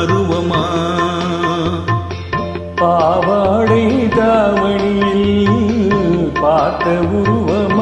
ஆருவமா பாவாடை தாவணியில் பார்த்த உருவமா?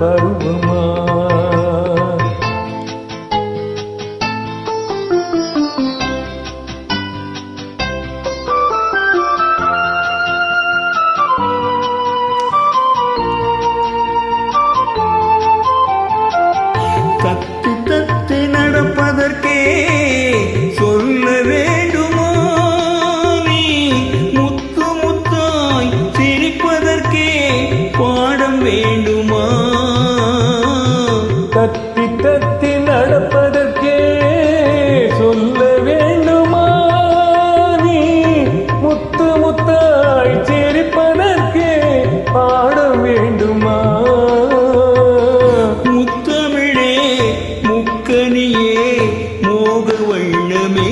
பருவமா? முக்கனியே மோக வண்ணமே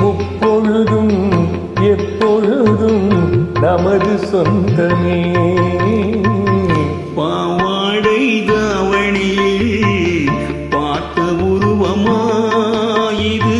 முப்பொழுதும் எப்பொழுதும் நமது சொந்தமே. பாவாடை தாவணியில் பார்த்த உருவமாயிரு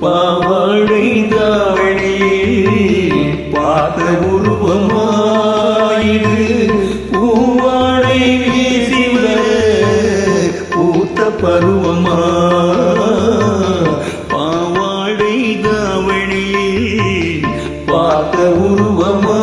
பாவாடை தாழி பாத உருவமாயிடு பூவாடை வீசிவ பூத்த பருவமா? பாவாடை தாவணி பாத உருவமா?